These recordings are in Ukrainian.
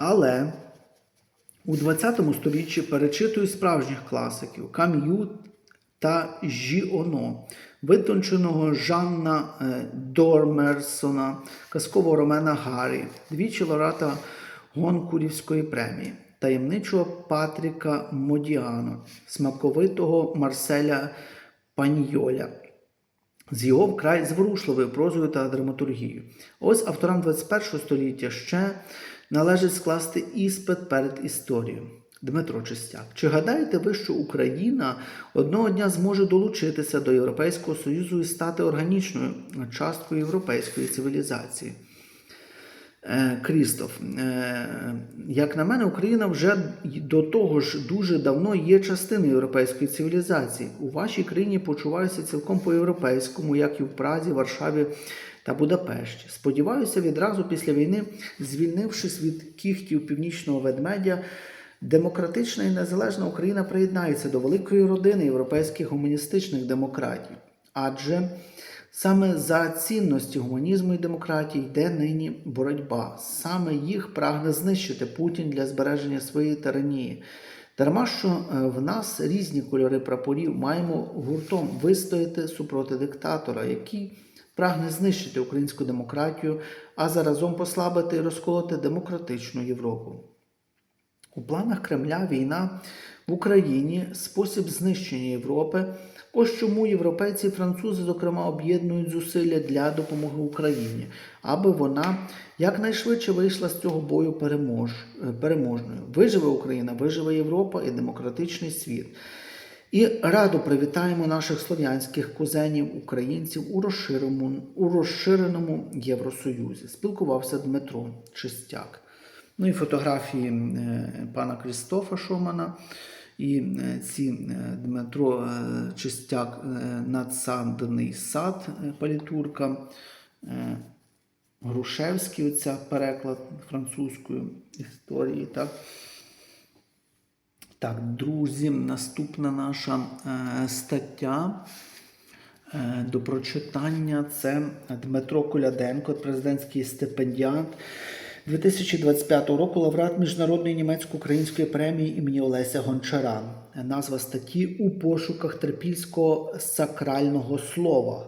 Але у 20 столітті перечитують справжніх класиків Кам'ю та Жіоно, витонченого Жанна е, Дормерсона, казкового Ромена Гаррі, двічі лауреата Гонкурівської премії, таємничого Патріка Модіано, смаковитого Марселя Паньйоля з його вкрай зворушливою прозою та драматургією. Ось авторам 21 століття ще належить скласти іспит перед історією. Дмитро Чистяк, чи гадаєте ви, що Україна одного дня зможе долучитися до Європейського Союзу і стати органічною часткою європейської цивілізації? Е, Крістоф, е, як на мене, Україна вже до того ж дуже давно є частиною європейської цивілізації. У вашій країні почуваюся цілком по-європейському, як і в Празі, Варшаві та Будапешті. Сподіваюся, відразу після війни, звільнившись від кіхтів північного ведмедя, демократична і незалежна Україна приєднається до великої родини європейських гуманістичних демократій. Адже Саме за цінності гуманізму і демократії йде нині боротьба. Саме їх прагне знищити Путін для збереження своєї тиранії. Дарма що е, в нас різні кольори прапорів маємо гуртом вистояти супроти диктатора, який прагне знищити українську демократію, а заразом послабити і розколоти демократичну Європу. У планах Кремля війна в Україні спосіб знищення Європи. Ось чому європейці і французи, зокрема, об'єднують зусилля для допомоги Україні, аби вона якнайшвидше вийшла з цього бою перемож, переможною. Виживе Україна, виживе Європа і демократичний світ. І радо привітаємо наших слов'янських кузенів, українців у розширеному, у розширеному Євросоюзі. Спілкувався Дмитро Чистяк. Ну і фотографії е, пана Крістофа Шумана. І е, ці е, Дмитро е, Чистяк надсадний сад палітурка. Грушевський, оця переклад французької історії. Так, так друзі, наступна наша стаття до прочитання це Дмитро Коляденко, президентський стипендіант. 2025 року лауреат Міжнародної німецько-української премії імені Олеся Гончара. Назва статті у пошуках трипільського сакрального слова.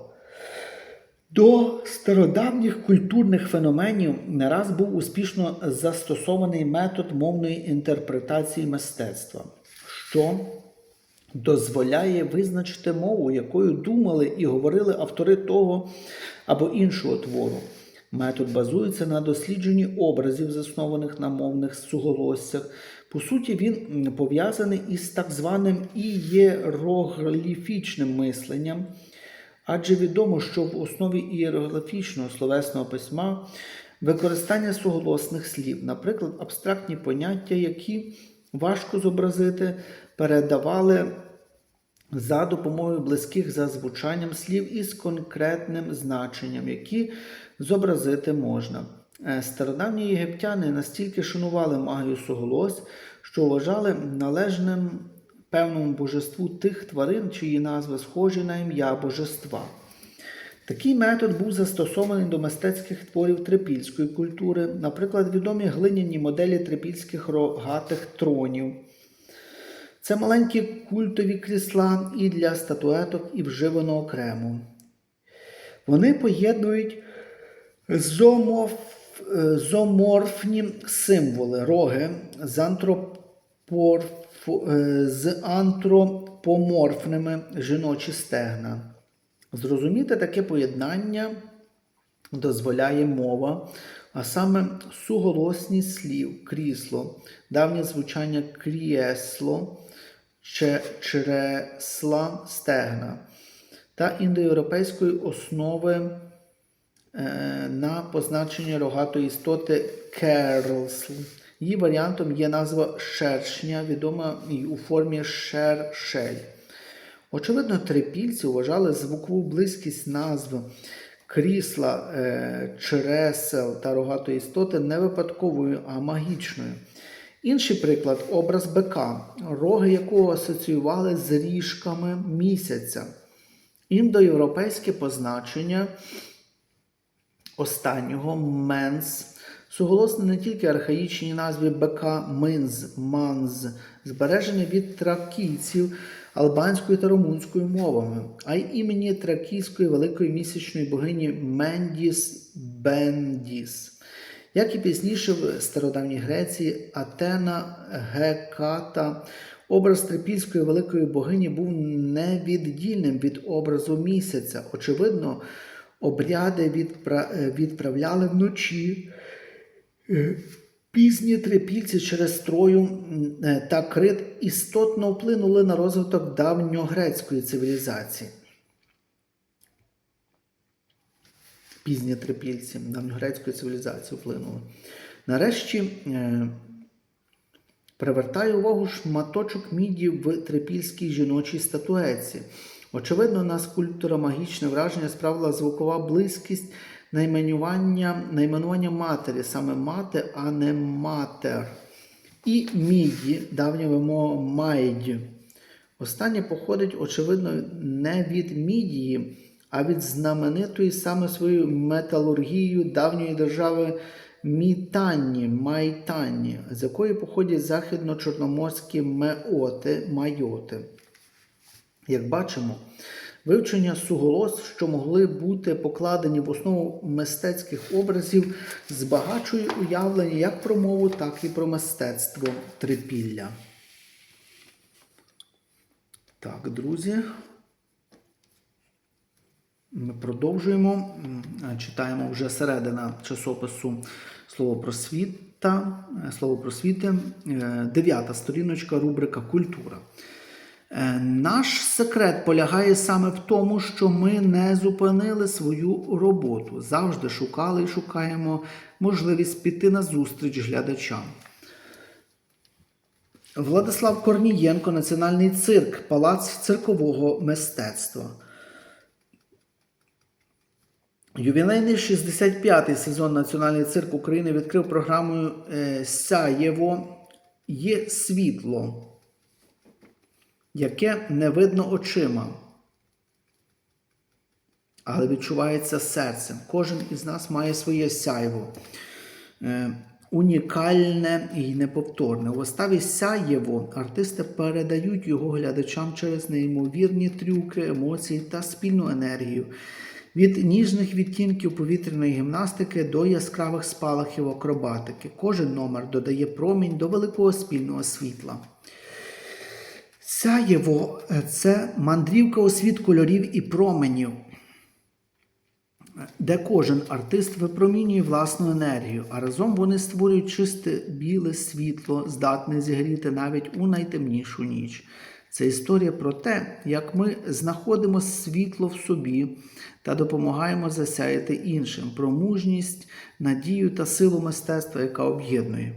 До стародавніх культурних феноменів не раз був успішно застосований метод мовної інтерпретації мистецтва, що дозволяє визначити мову, якою думали і говорили автори того або іншого твору. Метод базується на дослідженні образів, заснованих на мовних суголоссях. По суті, він пов'язаний із так званим ієрогліфічним мисленням, адже відомо, що в основі ієрогліфічного словесного письма використання суголосних слів, наприклад, абстрактні поняття, які важко зобразити, передавали за допомогою близьких за звучанням слів із конкретним значенням, які зобразити можна. Е, Стародавні єгиптяни настільки шанували магію суголось, що вважали належним певному божеству тих тварин, чиї назви схожі на ім'я божества. Такий метод був застосований до мистецьких творів трипільської культури, наприклад, відомі глиняні моделі трипільських рогатих тронів. Це маленькі культові крісла і для статуеток, і вживано окремо. Вони поєднують зоморф, е, зоморфні символи роги з, антропорф, е, з антропоморфними жіночі стегна. Зрозуміти таке поєднання дозволяє мова, а саме суголосність слів, крісло, давнє звучання кріесло, чересла, стегна та індоєвропейської основи е, на позначення рогатої істоти керлсл. Її варіантом є назва шершня, відома і у формі шершель. Очевидно, трипільці вважали звукову близькість назв крісла, е, чересел та рогатої істоти не випадковою, а магічною. Інший приклад образ бика, роги якого асоціювали з ріжками місяця. Індоєвропейське позначення останнього менс Суголосне не тільки архаїчні назви БК, Минз, Манз, збережені від тракійців албанською та румунською мовами, а й імені тракійської великої місячної богині Мендіс Бендіс. Як і пізніше в стародавній Греції, Атена Геката, образ трипільської великої богині був невіддільним від образу місяця. Очевидно, обряди відпра- відправляли вночі. Е, Пізні трипільці через Трою е, та Крит істотно вплинули на розвиток давньогрецької цивілізації. Пізні трипільці давньогрецької цивілізації вплинули. Нарешті е, привертає увагу шматочок міді в трипільській жіночій статуеці. Очевидно, на скульптора магічне враження справила звукова близькість найменування, найменування матері, саме мати, а не матер. І міді, давня вимова майді. Останнє походить, очевидно, не від Мідії, а від знаменитої саме своєю металургією давньої держави Мітанні, Майтанні, з якої походять західно-чорноморські меоти, майоти. Як бачимо, вивчення суголос, що могли бути покладені в основу мистецьких образів, збагачує уявлення як про мову, так і про мистецтво трипілля. Так, друзі. Ми продовжуємо. Читаємо вже середина часопису Слово просвіта. е, Слово просвіти. Е, Дев'ята сторіночка, рубрика Культура. Е, Наш секрет полягає саме в тому, що ми не зупинили свою роботу. Завжди шукали і шукаємо можливість піти на зустріч глядачам. Владислав Корнієнко, Національний цирк, Палац циркового мистецтва. Ювілейний 65-й сезон Національний цирк України відкрив програмою е, Сяєво є світло, яке не видно очима, але відчувається серцем. Кожен із нас має своє сяйво. Е, Унікальне і неповторне. У виставі Сяєво артисти передають його глядачам через неймовірні трюки, емоції та спільну енергію. Від ніжних відтінків повітряної гімнастики до яскравих спалахів акробатики. Кожен номер додає промінь до великого спільного світла. Сяєво це мандрівка у світ кольорів і променів, де кожен артист випромінює власну енергію, а разом вони створюють чисте біле світло, здатне зігріти навіть у найтемнішу ніч. Це історія про те, як ми знаходимо світло в собі та допомагаємо засяяти іншим, про мужність, надію та силу мистецтва, яка об'єднує.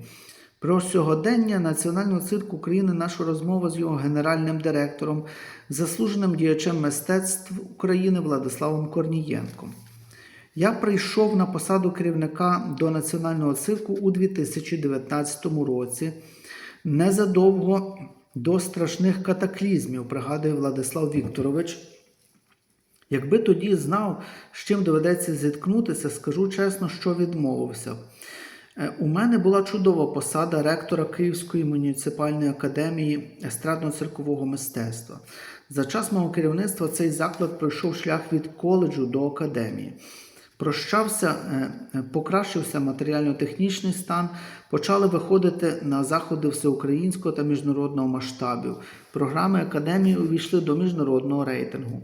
Про сьогодення Національного цирку України наша розмова з його генеральним директором, заслуженим діячем мистецтв України Владиславом Корнієнком. Я прийшов на посаду керівника до Національного цирку у 2019 році, незадовго до страшних катаклізмів, пригадує Владислав Вікторович. Якби тоді знав, з чим доведеться зіткнутися, скажу чесно, що відмовився. Е, У мене була чудова посада ректора Київської муніципальної академії естрадно-циркового мистецтва. За час мого керівництва цей заклад пройшов шлях від коледжу до академії. Прощався, е, е, покращився матеріально-технічний стан, почали виходити на заходи всеукраїнського та міжнародного масштабів. Програми академії увійшли до міжнародного рейтингу.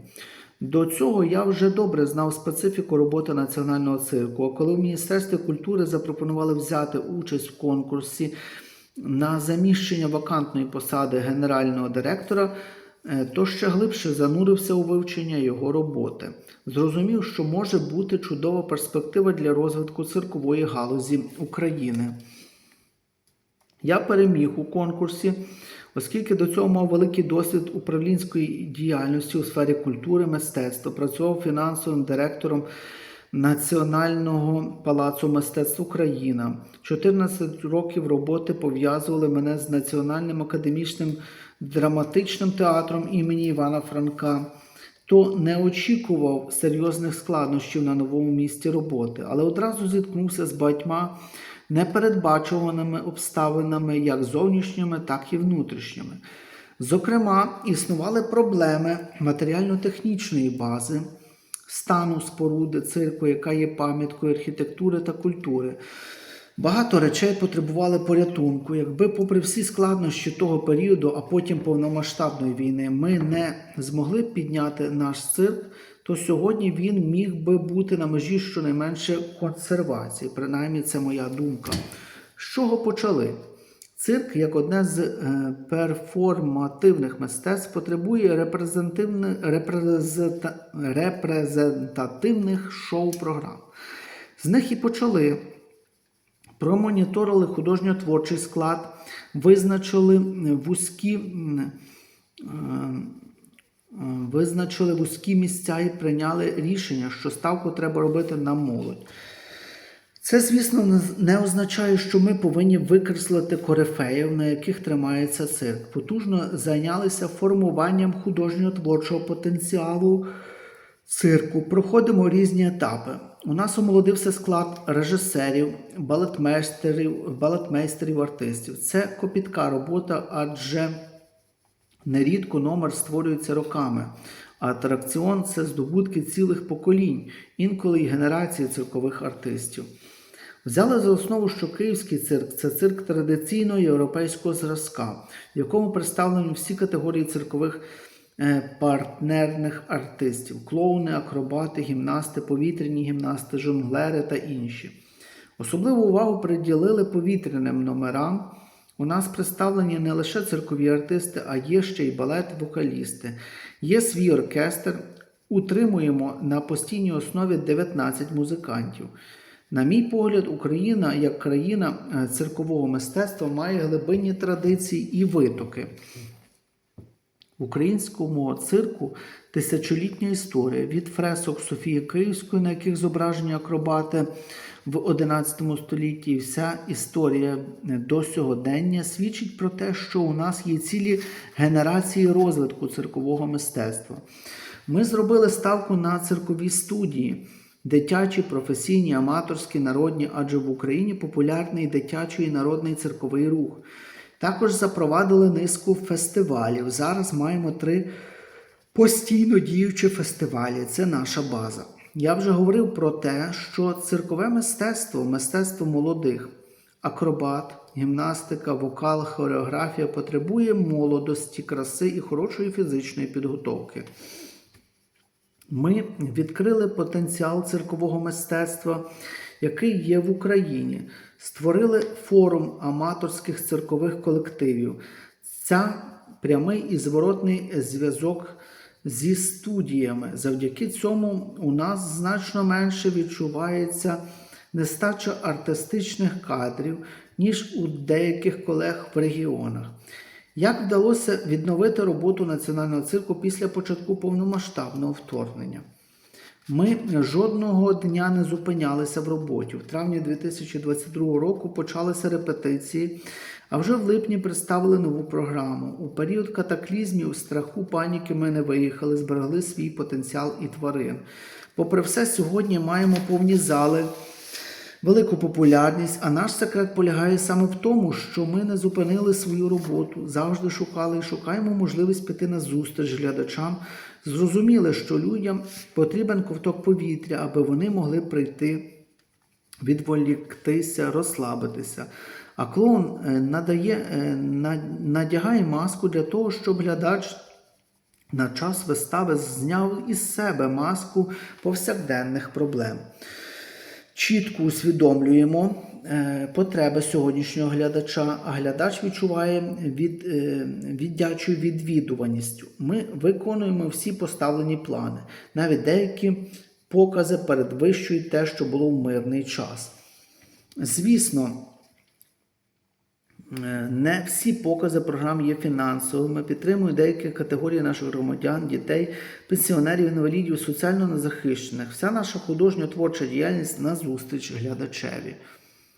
До цього я вже добре знав специфіку роботи національного цирку. А коли в Міністерстві культури запропонували взяти участь в конкурсі на заміщення вакантної посади генерального директора, то ще глибше занурився у вивчення його роботи. Зрозумів, що може бути чудова перспектива для розвитку циркової галузі України. Я переміг у конкурсі, оскільки до цього мав великий досвід управлінської діяльності у сфері культури, мистецтва, працював фінансовим директором Національного палацу мистецтв Україна. 14 років роботи пов'язували мене з Національним академічним драматичним театром імені Івана Франка. То не очікував серйозних складнощів на новому місці роботи, але одразу зіткнувся з багатьма непередбачуваними обставинами, як зовнішніми, так і внутрішніми. Зокрема, існували проблеми матеріально-технічної бази, стану споруди цирку, яка є пам'яткою архітектури та культури. Багато речей потребували порятунку. Якби, попри всі складнощі того періоду, а потім повномасштабної війни, ми не змогли б підняти наш цирк, то сьогодні він міг би бути на межі щонайменше консервації. Принаймні, це моя думка. З чого почали? Цирк, як одне з е, перформативних мистецтв, потребує репрезента- репрезентативних шоу-програм. З них і почали. Промоніторили художньо-творчий склад, визначили вузькі, е, е, визначили вузькі місця і прийняли рішення, що ставку треба робити на молодь. Це, звісно, не означає, що ми повинні викреслити корифеїв, на яких тримається цирк. Потужно зайнялися формуванням художньо-творчого потенціалу цирку. Проходимо різні етапи. У нас омолодився склад режисерів, балетмейстерів, балетмейстерів, артистів. Це копітка робота, адже нерідко номер створюється роками. Атракціон це здобутки цілих поколінь, інколи й генерації циркових артистів. Взяли за основу, що київський цирк це цирк традиційного європейського зразка, в якому представлені всі категорії циркових е, партнерних артистів: клоуни, акробати, гімнасти, повітряні гімнасти, жонглери та інші. Особливу увагу приділили повітряним номерам. У нас представлені не лише циркові артисти, а є ще й балет-вокалісти. Є свій оркестр. Утримуємо на постійній основі 19 музикантів. На мій погляд, Україна як країна е, циркового мистецтва має глибинні традиції і витоки. Українському цирку тисячолітня історія від фресок Софії Київської, на яких зображені акробати в XI столітті, вся історія до сьогодення свідчить про те, що у нас є цілі генерації розвитку циркового мистецтва. Ми зробили ставку на циркові студії. Дитячі, професійні, аматорські, народні, адже в Україні популярний дитячий і народний цирковий рух. Також запровадили низку фестивалів. Зараз маємо три постійно діючі фестивалі. Це наша база. Я вже говорив про те, що циркове мистецтво, мистецтво молодих, акробат, гімнастика, вокал, хореографія потребує молодості, краси і хорошої фізичної підготовки. Ми відкрили потенціал циркового мистецтва, який є в Україні. Створили форум аматорських циркових колективів. Це прямий і зворотний зв'язок зі студіями. Завдяки цьому у нас значно менше відчувається нестача артистичних кадрів, ніж у деяких колег в регіонах. Як вдалося відновити роботу національного цирку після початку повномасштабного вторгнення? Ми жодного дня не зупинялися в роботі. В травні 2022 року почалися репетиції, а вже в липні представили нову програму. У період катаклізмів, страху, паніки ми не виїхали, зберегли свій потенціал і тварин. Попри все, сьогодні маємо повні зали велику популярність, а наш секрет полягає саме в тому, що ми не зупинили свою роботу, завжди шукали і шукаємо можливість піти на зустріч глядачам. Зрозуміли, що людям потрібен ковток повітря, аби вони могли прийти, відволіктися, розслабитися. А клоун е, надає, е, надягає маску для того, щоб глядач на час вистави зняв із себе маску повсякденних проблем чітко усвідомлюємо е, потреби сьогоднішнього глядача, а глядач відчуває від, віддячу віддячою відвідуваністю. Ми виконуємо всі поставлені плани, навіть деякі покази передвищують те, що було в мирний час. Звісно, Е, Не всі покази програм є фінансовими. Підтримують деякі категорії наших громадян, дітей, пенсіонерів, інвалідів, соціально незахищених. Вся наша художньо-творча діяльність на зустріч глядачеві.